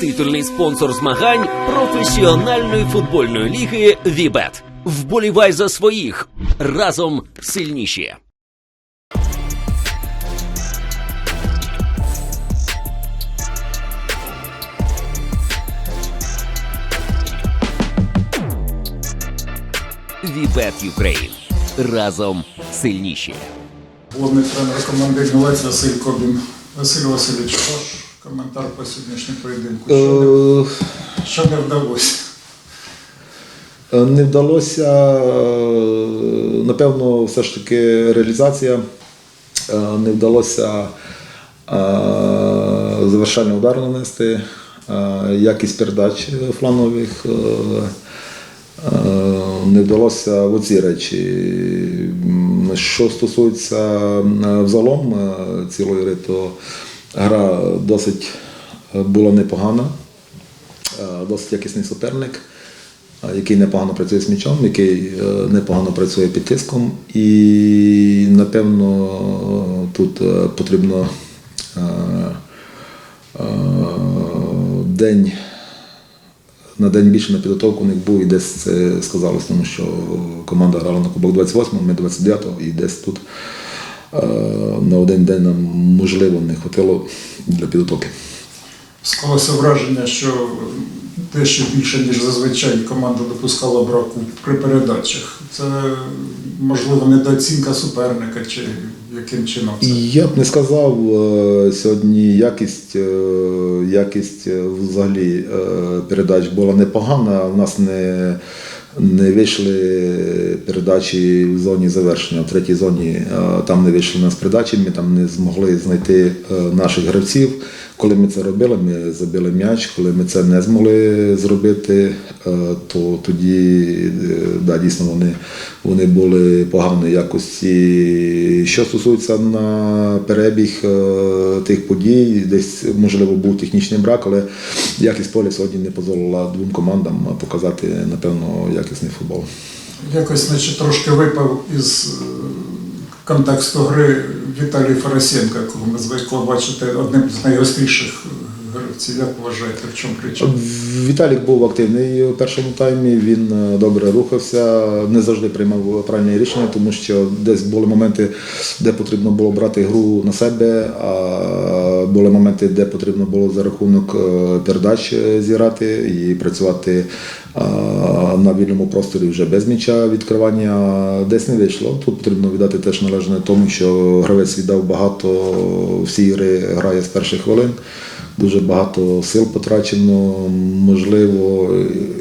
Титульний спонсор змагань професіональної футбольної ліги Вібет. Вболівай за своїх разом сильніші. Вібет Юкрейн. Разом сильніші. Головний тренер команди Гнилець Василь Кобін. Василь Васильович, коментар по сьогоднішньому поєдинку. Що, Е, не, що не вдалося? Не вдалося, е, напевно, все ж таки реалізація. Е, Не вдалося е, завершальний удар нанести, е, якість передач фланових. е, е, Не вдалося в оці речі. Що стосується е, взалом е, цілої гри, то гра досить е, була непогана, е, досить якісний суперник який непогано працює з м'ячом, який е, непогано працює під тиском. І напевно тут е, потрібно е, е, день. На день більше на підготовку них був і десь це сказалось, тому що команда грала на Кубок 28, ми 29-го, і десь тут е, на один день нам можливо не хватило для підготовки. Склалося враження, що дещо більше, ніж зазвичай команда допускала браку при передачах. Це, можливо, недооцінка суперника чи яким чином це? Я б не сказав е, сьогодні якість, е, якість е, взагалі е, передач була непогана. У нас не, не вийшли передачі в зоні завершення. В третій зоні там не вийшли у нас передачі, ми там не змогли знайти е, наших гравців. Коли ми це робили, ми забили м'яч. Коли ми це не змогли зробити, е, то тоді е, да, дійсно вони, вони були поганої якості. Що стосується на перебіг е, тих подій, десь можливо був технічний брак, але якість поля сьогодні не дозволила двом командам показати напевно якісний футбол. Якось, значить, трошки випав із контексту гри Віталій Фарасенко, якого ми звикли бачити одним з найгостріших гравців. Як вважаєте, в чому причина? Віталік був активний у першому таймі, він е, добре рухався, не завжди приймав правильні рішення, тому що десь були моменти, де потрібно було брати гру на себе, а були моменти, де потрібно було за рахунок е, передач е, зіграти і працювати на вільному просторі вже без м'яча відкривання. Десь не вийшло. Тут потрібно віддати теж належне тому, що гравець віддав багато всі ігри грає з перших хвилин. Дуже багато сил потрачено, можливо,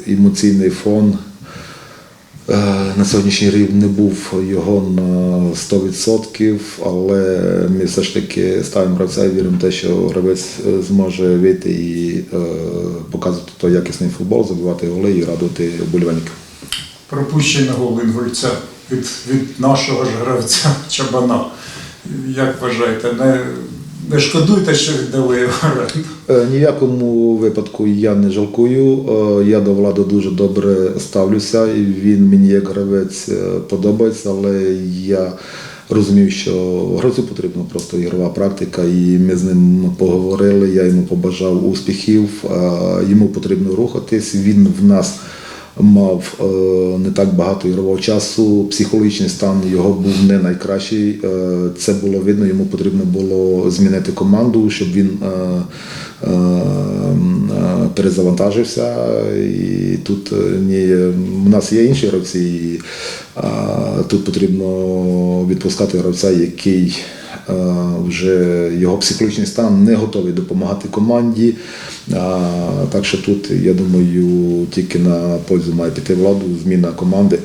емоційний фон е, на сьогоднішній рівень не був його на 100%, але ми все ж таки ставимо гравця і віримо в те, що гравець е, зможе вийти і е, показувати той якісний футбол, забивати голи і радувати вболівальників. Пропущений гол інгульця від, від нашого ж гравця Чабана. Як вважаєте, не, не шкодуйте, що віддали оренду? Е, Ніякому випадку я не жалкую. Е, Я до влади дуже добре ставлюся, він мені як гравець е, подобається, але я розумів, що гравцю потрібна просто ігрова практика, і ми з ним поговорили. Я йому побажав успіхів. Йому потрібно рухатись. Він в нас. Мав е, не так багато ігрового часу, психологічний стан його був не найкращий. Е, це було видно, йому потрібно було змінити команду, щоб він е, перезавантажився. І тут ні, у нас є інші гравці, і тут потрібно відпускати гравця, який вже його психологічний стан не готовий допомагати команді. Так що тут, я думаю, тільки на пользу має піти владу, зміна команди.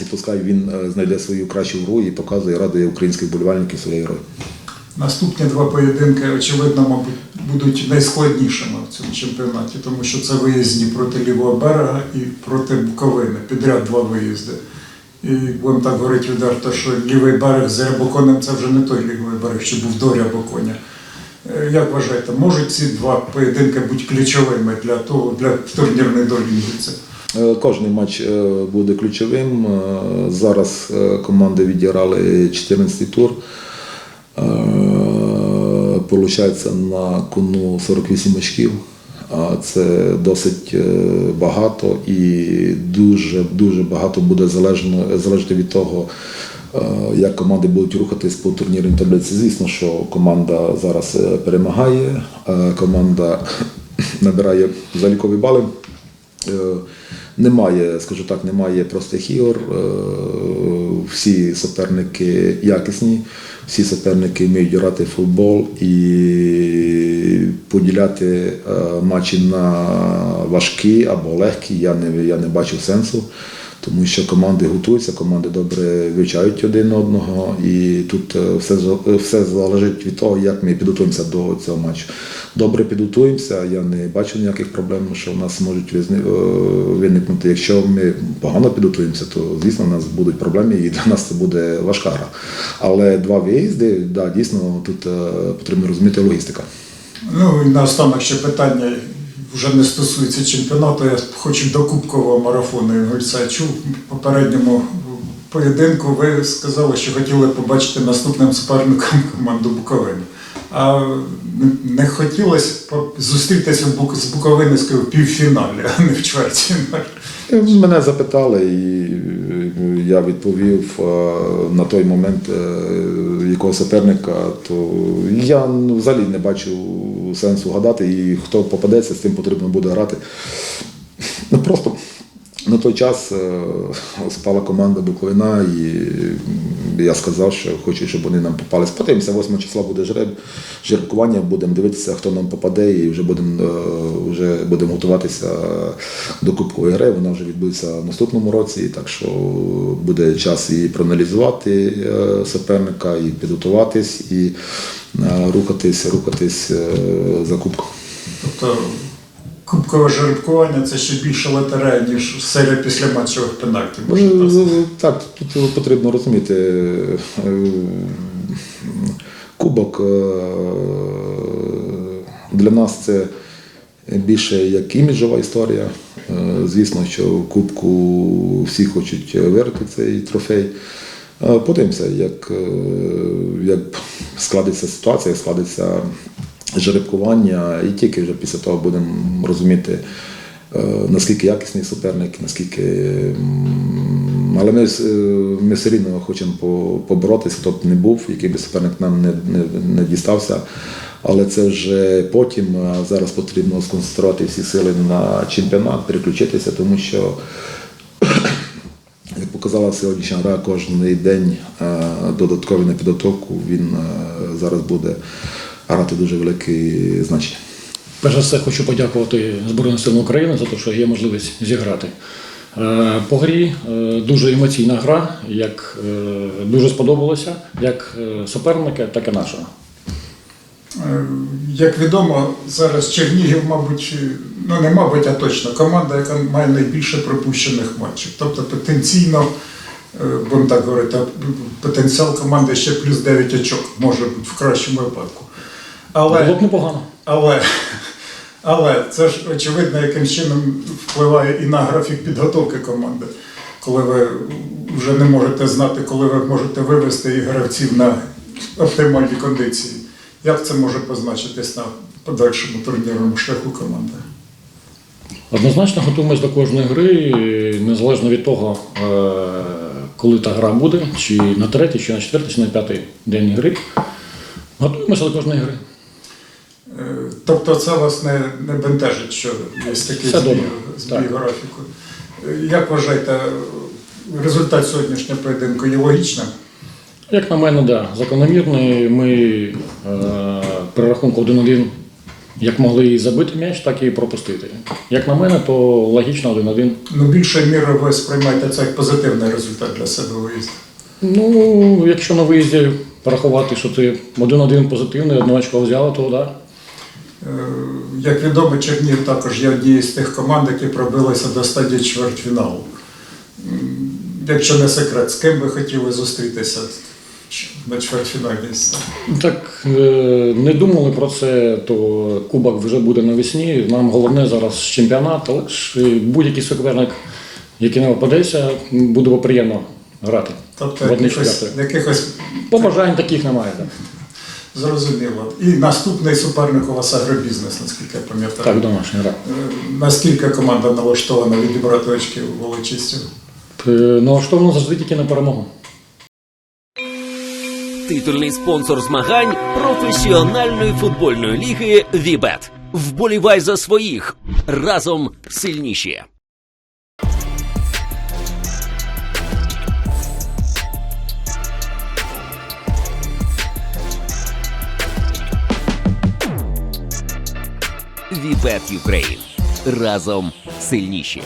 І пускай він е, знайде свою кращу гру і показує, радує українських болівальників своєю грою. Наступні два поєдинки, очевидно, мабуть, будуть найскладнішими в цьому чемпіонаті, тому що це виїзні проти лівого берега і проти Буковини. Підряд два виїзди. І будемо так говорити відверто, що лівий берег з Рябоконем це вже не той лівий берег, що був до Рябоконя. Е, Як вважаєте, можуть ці два поєдинки бути ключовими для того, для турнірної долі? Е, Кожний матч е, буде ключовим. Зараз команди відіграли 14-й тур. Получається на кону 48 очків. Це досить е, багато і дуже дуже багато буде залежно залежати від того, е, як команди будуть рухатись по турнірній таблиці. Звісно, що команда зараз е, перемагає, команда набирає залікові бали. Немає, скажу так, немає простих ігор. Всі суперники якісні, всі суперники вміють грати футбол і поділяти е, матчі на важкі або легкі. Я не, я не бачу сенсу, тому що команди готуються, команди добре вивчають один одного, і тут е, все, за- все залежить від того, як ми підготуємося до цього матчу. Добре підготуємося, я не бачу ніяких проблем, що в нас можуть е, виникнути. Якщо ми погано підготуємося, то звісно у нас будуть проблеми і для нас це буде важка гра. Але два виїзди, да, дійсно тут е, потрібно розуміти логістика. Ну і наостанок ще питання вже не стосується чемпіонату. Я хочу до кубкового марафону Інгульця. Чув попередньому поєдинку. Ви сказали, що хотіли побачити наступним суперником команду Буковини. А не хотілося зустрітися з Буковинською в півфіналі, а не в чвертьфіналі. Мене запитали, і я відповів на той момент, е, якого суперника, то я ну, взагалі не бачу сенсу гадати, і хто попадеться, з тим потрібно буде грати. Ну просто на той час е, спала команда Буковина, і я сказав, що хочу, щоб вони нам попались. Подивимося, 8 числа буде жреб, жеребкування, будемо дивитися, хто нам попаде, і вже будемо е, вже будемо готуватися до Кубкової гри. Вона вже відбудеться в наступному році, так що буде час і проаналізувати е, суперника, і підготуватись, і рухатись, рухатись за кубком. Тобто кубкове жеребкування це ще більше лотерея, ніж серія післяматчевих пенальтів. Можна так? Ну, Так, тут потрібно розуміти. Кубок е, для нас це більше як іміджова історія. Е, Звісно, що в Кубку всі хочуть виграти цей трофей. Е, Подивимося, як, як складеться ситуація, як складеться жеребкування, і тільки вже після того будемо розуміти, е, наскільки якісний суперник, наскільки. Але ми, е, ми все рівно хочемо поборотися, б не був, який би суперник нам не, не, не дістався. Але це вже потім. Зараз потрібно сконцентрувати всі сили на чемпіонат, переключитися, тому що як показала сьогоднішня гра, кожен день е, додатковий на підготовку він зараз буде грати дуже велике значення. Перш за все хочу подякувати Збройним силам України за те, що є можливість зіграти. Е, По грі е, дуже емоційна гра, як е, дуже сподобалося, як суперника, так і нашого. Як відомо, зараз Чернігів, мабуть, ну не мабуть, а точно команда, яка має найбільше пропущених матчів. Тобто потенційно, будемо так говорити, потенціал команди ще плюс 9 очок може бути в кращому випадку. Але Було б непогано. Але, але це ж очевидно, яким чином впливає і на графік підготовки команди, коли ви вже не можете знати, коли ви можете вивести і гравців на оптимальні кондиції. Як це може позначитись на подальшому турнірному шляху команди? Однозначно готуємось до кожної гри, незалежно від того, е, коли та гра буде, чи на третій, чи на четвертий, чи на п'ятий день гри. Готуємося до кожної гри. Е, Тобто це вас не, не бентежить, що є такий Все збій, збій Так. графіку. Е, Як вважаєте, результат сьогоднішнього поєдинку є логічним? Як на мене, да, закономірний. Ми е, при рахунку 1-1 як могли і забити м'яч, так і пропустити. Як на мене, то логічно 1-1. Ну, більшою мірою ви сприймаєте це як позитивний результат для себе виїзду. Ну, якщо на виїзді порахувати, що ти 1-1 позитивний, одне очко взяли, то да. Е, Як відомо, Чернігів також є однією з тих команд, які пробилися до стадії чвертьфіналу. Якщо не секрет, з ким ви хотіли зустрітися на чвертьфінальній сцені? Так е, не думали про це, то кубок вже буде навесні. Нам головне зараз чемпіонат, але ж е, будь-який суперник, який не попадеться, буде приємно грати. Тобто якихось, якихось Побажань таких немає. Да. Зрозуміло. І наступний суперник у вас агробізнес, наскільки я пам'ятаю. Так, домашня гра. Е, Наскільки команда налаштована відібрати очки у Волочистів? Е, Налаштовано завжди тільки на перемогу. Титульний спонсор змагань професіональної футбольної ліги Вібет. Вболівай за своїх разом сильніші. Вібет Ukraine. разом сильніші.